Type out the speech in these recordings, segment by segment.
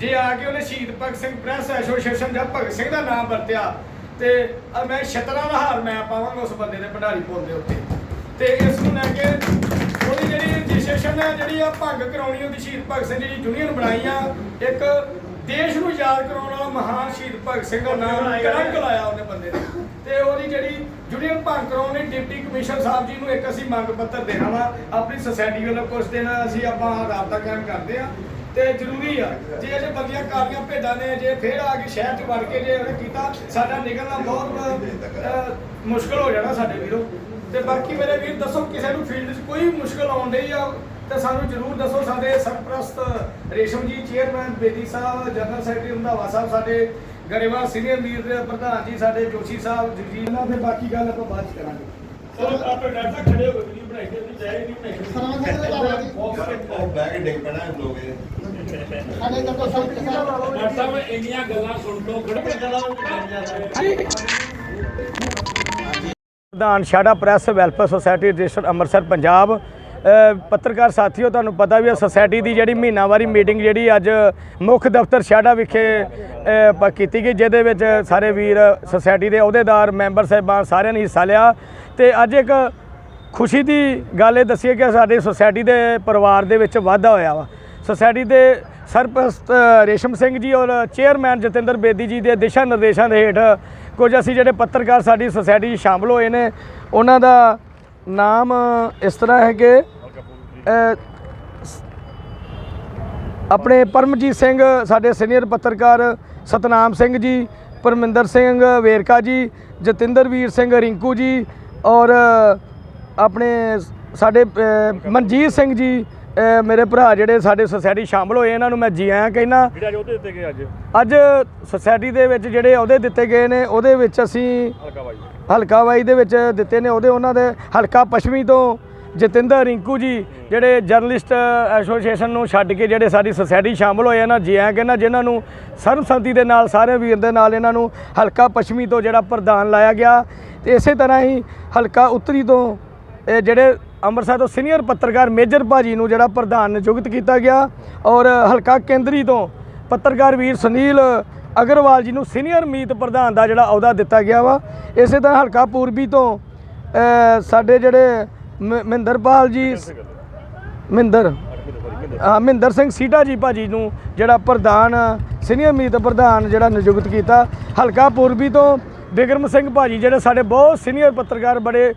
ਜੇ ਆ ਕੇ ਉਹਨੇ ਸ਼ਹੀਦ ਭਗਤ ਸਿੰਘ ਪ੍ਰੈਸ ਐਸੋਸੀਏਸ਼ਨ ਜਾਂ ਭਗਤ ਸਿੰਘ ਦਾ ਨਾਮ ਵਰਤਿਆ ਤੇ ਮੈਂ ਛਤਰਾ ਦਾ ਹਾਰ ਮੈਂ ਪਾਵਾਂਗਾ ਉਸ ਬੰਦੇ ਦੇ ਭੰਡਾਰੀ ਪੁੱਲ ਦੇ ਉੱਤੇ। ਤੇ ਇਸ ਨੂੰ ਲੈ ਕੇ ਉਹਦੀ ਜਿਹੜੀ ਰਜਿਸਟ੍ਰੇਸ਼ਨ ਹੈ ਜਿਹੜੀ ਆ ਭੰਗ ਕਰਾਉਣੀ ਉਹਦੀ ਸ਼ਹੀਦ ਭਗਤ ਸਿੰਘ ਜਿਹੜੀ ਯੂਨੀਅਨ ਬਣਾਈ ਆ ਇੱਕ ਦੇਸ਼ ਨੂੰ ਯਾਦ ਕਰਾਉਣ ਵਾਲਾ ਮਹਾਨ ਸ਼ਹੀਦ ਭਗਤ ਸਿੰਘ ਦਾ ਨਾਮ ਕਲੰਕ ਲਾਇਆ ਉਹਨੇ ਬੰਦੇ ਨੇ। ਤੇ ਉਹਦੀ ਜਿਹੜੀ ਯੂਨੀਅਨ ਭੰਗ ਕਰਾਉਣ ਲਈ ਡਿਪਟੀ ਕਮਿਸ਼ਨਰ ਸਾਹਿਬ ਜੀ ਨੂੰ ਇੱਕ ਅਸੀਂ ਮੰਗ ਪੱਤਰ ਦੇਣਾ ਵਾ ਆਪਣੀ ਸੁਸਾਇਟੀ ਵੱਲੋਂ ਕੁਝ ਦਿਨ ਅਸੀਂ ਆਪਾਂ ਰਾਬਤਾ ਕਾਇਮ ਕਰਦੇ ਆ। ਤੇ ਜ਼ਰੂਰੀ ਆ। ਜੇ ਇਹ ਬੰਦੀਆਂ ਕਾਲੀਆਂ ਭੇਡਾਂ ਨੇ ਜੇ ਫੇਰ ਆ ਕੇ ਸ਼ਹਿਰ ਚ ਵੜ ਕੇ ਜੇ ਉਹਨੇ ਕੀਤਾ ਸਾਡਾ ਨਿਕਲਣਾ ਬਹੁਤ ਮੁਸ਼ਕਲ ਹੋ ਜਾਣਾ ਸਾਡੇ ਵੀਰੋ। ਤੇ ਬਾਕੀ ਮੇਰੇ ਵੀਰ ਦੱਸੋ ਕਿਸੇ ਨੂੰ ਫੀਲਡ 'ਚ ਕੋਈ ਮੁਸ਼ਕਲ ਆਉਣ ਡਈ ਆ? ਤੇ ਸਾਨੂੰ ਜਰੂਰ ਦੱਸੋ ਸਾਡੇ ਸਰਪ੍ਰਸਤ Resham ji chairman Bedi Sahib general secretary Randhawa Sahib ਸਾਡੇ ਗਰੇਵਾਲ ਸੀਨੀਅਰ ਲੀਡਰ ਦੇ ਪ੍ਰਧਾਨ ਜੀ ਸਾਡੇ ਜੋਸ਼ੀ ਸਾਹਿਬ ਜਗਜੀਤ ਤੇ ਬਾਕੀ ਗੱਲ ਆਪਾਂ ਬਾਅਦ ਚ ਕਰਾਂਗੇ। ਸਰ ਆਪਣੇ ਡਾਕਟਰ ਖੜੇ ਹੋ ਕੇ ਵੀਡੀਓ ਬਣਾਈ ਤੇ ਚਾਹੇ ਨਹੀਂ ਬਣਾਈ ਉਹ ਬੈਗ ਡਿੱਗ ਪੈਣਾ ਇਹ। ਡਾਕਟਰ ਸਾਹਿਬ ਇੰਨੀਆਂ ਗੱਲਾਂ ਸੁਣ ਤੋਂ ਪ੍ਰਧਾਨ ਸ਼ਾਡਾ press welfare society register Amritsar Punjab. ਅ, ਪੱਤਰਕਾਰ ਸਾਥੀਓ ਤੁਹਾਨੂੰ ਪਤਾ ਵੀ ਹੈ ਸੁਸਾਇਟੀ ਦੀ ਜਿਹੜੀ ਮਹੀਨਾਵਾਰੀ ਮੀਟਿੰਗ ਜਿਹੜੀ ਅੱਜ ਮੁੱਖ ਦਫ਼ਤਰ ਸ਼ਾਡਾ ਵਿਖੇ ਕੀਤੀ ਗਈ ਜਿਹਦੇ ਵਿੱਚ ਸਾਰੇ ਵੀਰ ਸੁਸਾਇਟੀ ਦੇ ਅਹੁਦੇਦਾਰ ਮੈਂਬਰ ਸਾਹਿਬਾਨ ਸਾਰਿਆਂ ਨੇ ਹਿੱਸਾ ਲਿਆ। ਤੇ ਅੱਜ ਇੱਕ ਖੁਸ਼ੀ ਦੀ ਗੱਲ ਇਹ ਦੱਸੀਏ ਕਿ ਸਾਡੇ ਸੁਸਾਇਟੀ ਦੇ ਪਰਿਵਾਰ ਦੇ ਵਿੱਚ ਵਾਧਾ ਹੋਇਆ ਵਾ। ਸੁਸਾਇਟੀ ਦੇ ਸਰਪ੍ਰਸਤ ਰੇਸ਼ਮ ਸਿੰਘ ਜੀ ਔਰ ਚੇਅਰਮੈਨ ਜਤਿੰਦਰ ਬੇਦੀ ਜੀ ਦੇ ਦਿਸ਼ਾ ਨਿਰਦੇਸ਼ਾਂ ਦੇ ਹੇਠ ਕੁਝ ਅਸੀਂ ਜਿਹੜੇ ਪੱਤਰਕਾਰ ਸਾਡੀ ਸੁਸਾਇਟੀ 'ਚ ਸ਼ਾਮਲ ਹੋਏ ਨੇ, ਉਹਨਾਂ ਦਾ ਨਾਮ ਇਸ ਤਰ੍ਹਾਂ ਹੈ ਕਿ ਆਪਣੇ ਪਰਮਜੀਤ ਸਿੰਘ, ਸਾਡੇ ਸੀਨੀਅਰ ਪੱਤਰਕਾਰ ਸਤਨਾਮ ਸਿੰਘ ਜੀ, ਪਰਮਿੰਦਰ ਸਿੰਘ ਵੇਰਕਾ ਜੀ, ਜਤਿੰਦਰ ਵੀਰ ਸਿੰਘ ਰਿੰਕੂ ਜੀ ਔਰ ਆਪਣੇ ਸਾਡੇ ਮਨਜੀਤ ਸਿੰਘ ਜੀ ਮੇਰੇ ਭਰਾ ਜਿਹੜੇ ਸਾਡੇ ਸੁਸਾਇਟੀ ਸ਼ਾਮਲ ਹੋਏ ਇਹਨਾਂ ਨੂੰ ਮੈਂ ਜੀ ਆਇਆਂ ਕਹਿਣਾ ਜਿਹੜਾ ਅੱਜ ਉਹਦੇ ਦਿੱਤੇ ਗਏ ਅੱਜ? ਅੱਜ ਸੁਸਾਇਟੀ ਦੇ ਵਿੱਚ ਜਿਹੜੇ ਅਹੁਦੇ ਦਿੱਤੇ ਗਏ ਨੇ ਉਹਦੇ ਵਿੱਚ ਅਸੀਂ ਹਲਕਾ ਬਾਈ ਹਲਕਾ ਵਾਈ ਦੇ ਵਿੱਚ ਦਿੱਤੇ ਨੇ ਉਹਦੇ ਉਹਨਾਂ ਦੇ ਹਲਕਾ ਪੱਛਮੀ ਤੋਂ ਜਤਿੰਦਰ ਰਿੰਕੂ ਜੀ ਜਿਹੜੇ ਜਰਨਲਿਸਟ ਐਸੋਸੀਏਸ਼ਨ ਨੂੰ ਛੱਡ ਕੇ ਜਿਹੜੇ ਸਾਡੀ ਸੁਸਾਇਟੀ ਸ਼ਾਮਲ ਹੋਏ ਆ ਨਾ ਜੀ ਆਇਆਂ ਕਹਿੰਦਾ ਜਿਨ੍ਹਾਂ ਨੂੰ ਸਰਬਸੰਮਤੀ ਦੇ ਨਾਲ ਸਾਰੇ ਵੀਰ ਦੇ ਨਾਲ ਇਹਨਾਂ ਨੂੰ ਹਲਕਾ ਪੱਛਮੀ ਤੋਂ ਜਿਹੜਾ ਪ੍ਰਧਾਨ ਲਾਇਆ ਗਿਆ। ਤੇ ਇਸੇ ਤਰ੍ਹਾਂ ਹੀ ਹਲਕਾ ਉੱਤਰੀ ਤੋਂ ਇਹ ਜਿਹੜੇ ਅੰਮ੍ਰਿਤਸਰ ਤੋਂ ਸੀਨੀਅਰ ਪੱਤਰਕਾਰ ਮੇਜਰ ਭਾਜੀ ਨੂੰ ਜਿਹੜਾ ਪ੍ਰਧਾਨ ਨਿਯੁਕਤ ਕੀਤਾ ਗਿਆ ਔਰ ਹਲਕਾ ਕੇਂਦਰੀ ਤੋਂ ਪੱਤਰਕਾਰ ਵੀਰ ਸੁਨੀਲ ਅਗਰਵਾਲ ਜੀ ਨੂੰ ਸੀਨੀਅਰ ਮੀਤ ਪ੍ਰਧਾਨ ਦਾ ਜਿਹੜਾ ਅਹੁਦਾ ਦਿੱਤਾ ਗਿਆ ਵਾ। ਇਸੇ ਤਰ੍ਹਾਂ ਹਲਕਾ ਪੂਰਬੀ ਤੋਂ ਸਾਡੇ ਜਿਹੜੇ ਮ- ਮਹਿੰਦਰਪਾਲ ਜੀ ਮਹਿੰਦਰ ਮਹਿੰਦਰ ਸਿੰਘ ਸੀਟਾ ਜੀ ਭਾਜੀ ਨੂੰ ਜਿਹੜਾ ਪ੍ਰਧਾਨ, ਸੀਨੀਅਰ ਮੀਤ ਪ੍ਰਧਾਨ ਜਿਹੜਾ ਨਿਯੁਕਤ ਕੀਤਾ। ਹਲਕਾ ਪੂਰਬੀ ਤੋਂ ਬਿਕਰਮ ਸਿੰਘ ਭਾਜੀ ਜਿਹੜੇ ਸਾਡੇ ਬਹੁਤ ਸੀਨੀਅਰ ਪੱਤਰਕਾਰ ਬੜੇ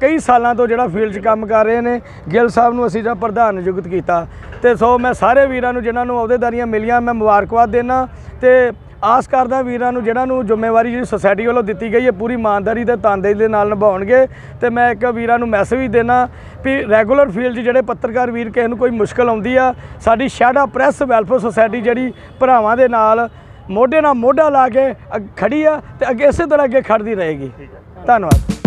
ਕਈ ਸਾਲਾਂ ਤੋਂ ਜਿਹੜਾ ਫੀਲਡ 'ਚ ਕੰਮ ਕਰ ਰਹੇ ਨੇ, ਗਿੱਲ ਸਾਹਿਬ ਨੂੰ ਅਸੀਂ ਜਿਹੜਾ ਪ੍ਰਧਾਨ ਨਿਯੁਕਤ ਕੀਤਾ। ਤੇ ਸੋ ਮੈਂ ਸਾਰੇ ਵੀਰਾਂ ਨੂੰ, ਜਿਨ੍ਹਾਂ ਨੂੰ ਅਹੁਦੇਦਾਰੀਆਂ ਮਿਲੀਆਂ, ਮੈਂ ਮੁਬਾਰਕਬਾਦ ਦੇਣਾ ਤੇ ਆਸ ਕਰਦਾ ਵੀਰਾਂ ਨੂੰ ਜਿਹੜਾ ਨੂੰ ਜ਼ਿੰਮੇਵਾਰੀ ਜਿਹੜੀ ਸੁਸਾਇਟੀ ਵੱਲੋਂ ਦਿੱਤੀ ਗਈ ਹੈ, ਪੂਰੀ ਇਮਾਨਦਾਰੀ ਤੇ ਤਨਦੇਹੀ ਦੇ ਨਾਲ ਨਿਭਾਉਣਗੇ। ਤੇ ਮੈਂ ਇੱਕ ਵੀਰਾਂ ਨੂੰ ਮੈਸੇਜ ਵੀ ਦੇਣਾ ਵੀ ਰੈਗੂਲਰ ਫੀਲਡ 'ਚ ਜਿਹੜੇ ਪੱਤਰਕਾਰ ਵੀਰ ਕਿਸੇ ਨੂੰ ਕੋਈ ਮੁਸ਼ਕਲ ਆਉਂਦੀ ਆ, ਸਾਡੀ ਸ਼ਾਡਾ ਪ੍ਰੈਸ ਵੈਲਫੇਅਰ ਸੁਸਾਇਟੀ ਜਿਹੜੀ ਭਰਾਵਾਂ ਦੇ ਨਾਲ ਮੋਢੇ ਨਾਲ ਮੋਢਾ ਲਾ ਕੇ ਖੜੀ ਆ ਤੇ ਅੱਗੇ ਇਸੇ ਤਰ੍ਹਾਂ ਅੱਗੇ ਖੜਦੀ ਰਹੇਗੀ। ਧੰਨਵਾਦ।